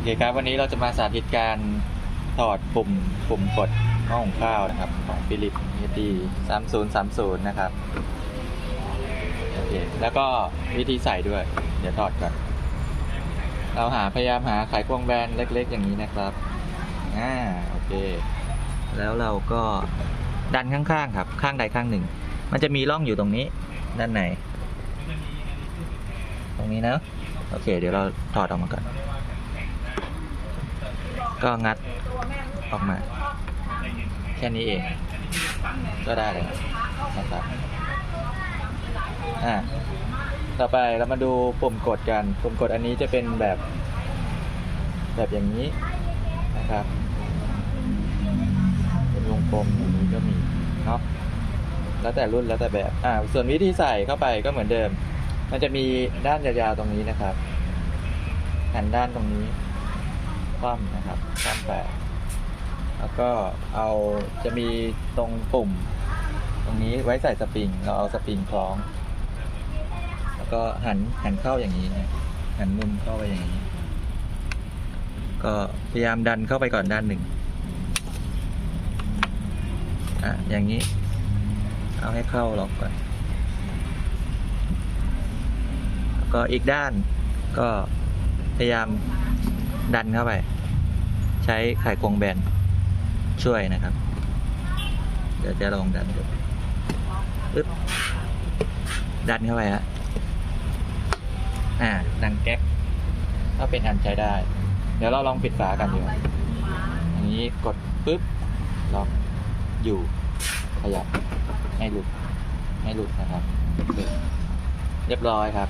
โอเคครับวันนี้เราจะมาสาธิตการถอดปุ่มปุ่มกดห้องข้าวนะครับ ของฟิลิปเอดี3030นย์สามศูนย์นะครับโอเคแล้วก็วิธีใส่ด้วย เดี๋ยวถอดก่อนเราหาพยายามหาไขควงแบนเล็กๆ อย่างนี้นะครับอ่าโอเค แล้วเราก็ดันข้างๆครับ ข้างใดข้างหนึ่ง มันจะมีร่องอยู่ตรงนี้ ด้านในตรงนี้นะโอเค เดี๋ยวเราถอดออกมาก่อน ก็งัดออกมา แค่นี้เอง ก็ได้เลยนะครับอ่าต่อไปเรามาดูปุ่มกดกันปุ่มกดอันนี้จะเป็นแบบ แบบอย่างนี้นะครับ เป็นวงกลมอย่างนี้ก็มีเนาะแล้วแต่รุ่นแล้วแต่แบบอ่าส่วนวิธีใส่เข้าไปก็เหมือนเดิม มันจะมีด้านยาวๆตรงนี้นะครับหันด้านตรงนี้ คว่ำนะครับคว่ำแปะแล้วก็เอาจะมีตรงปุ่ม ตรงนี้ไว้ใส่สปริง เราเอาสปริงคล้อง แล้วก็หันหันเข้าอย่างนี้นะหันมุมเข้าไปอย่างนี้ ก็พยายามดันเข้าไปก่อนด้านหนึ่งอะอย่างนี้ เอาให้เข้าล็อกก่อนแล้วก็อีกด้านก็พยายาม ดันเข้าไป ใช้ไขควงแบนช่วยนะครับ เดี๋ยวจะลองดันดูปึ๊บดันเข้าไปฮะอ่าดังแก๊กก็เป็นอันใช้ได้ เดี๋ยวเราลองปิดฝากันดีกว่อันนี้กดปึ๊บล็อกอยู่ขยับไม่หลุดไม่หลุดนะครับ เรียบร้อยครับ